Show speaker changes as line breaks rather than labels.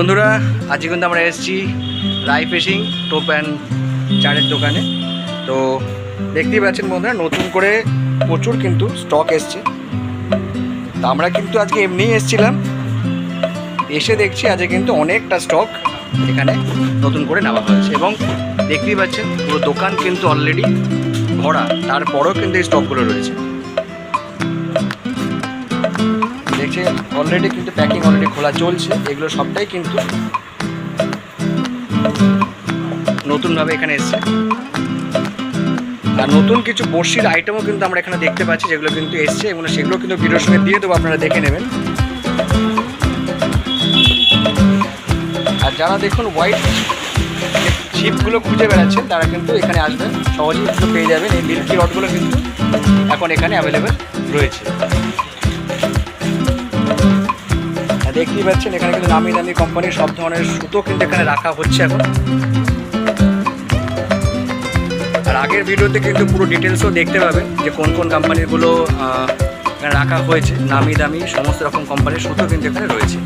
বন্ধুরা, আজকে কিন্তু আমরা এসেছি রাই ফিশিং টোপ অ্যান্ড চারের দোকানে। তো দেখতেই পাচ্ছেন বন্ধুরা, নতুন করে প্রচুর কিন্তু স্টক এসছে। তো আমরা কিন্তু আজকে এমনিই এসেছিলাম। এসে দেখছি আজকে কিন্তু অনেকটা স্টক এখানে নতুন করে নেওয়া হয়েছে। এবং দেখতেই পাচ্ছেন, পুরো দোকান কিন্তু অলরেডি ভরা। তারপরেও কিন্তু এই স্টকগুলো রয়েছে। দেখছি অলরেডি কিন্তু প্যাকিং অলরেডি খোলা চলছে। এগুলো সবটাই কিন্তু নতুনভাবে এখানে এসছে। আর নতুন কিছু বড়শির আইটেমও কিন্তু আমরা এখানে দেখতে পাচ্ছি, যেগুলো কিন্তু এসছে। এবং সেগুলো কিন্তু ভিডিওর সঙ্গে দিয়ে দেবো, আপনারা দেখে নেবেন। আর যারা দেখুন হোয়াইট ছিপগুলো খুঁজে বেড়াচ্ছেন, তারা কিন্তু এখানে আসবেন। সহজেই পেয়ে যাবেন। এই মিল্কি রডগুলো কিন্তু এখন এখানে অ্যাভেলেবেল রয়েছে। দেখতেই পাচ্ছেন, এখানে কিন্তু নামি দামি কোম্পানির সব ধরনের সুতো কিন্তু এখানে রাখা হচ্ছে এখন। আর আগের ভিডিওতে কিন্তু পুরো ডিটেলসও দেখতে পাবেন যে কোন কোন কোম্পানিগুলো রাখা হয়েছে, নামি দামি সমস্ত রকম কোম্পানির সুতো কিন্তু এখানে রয়েছে।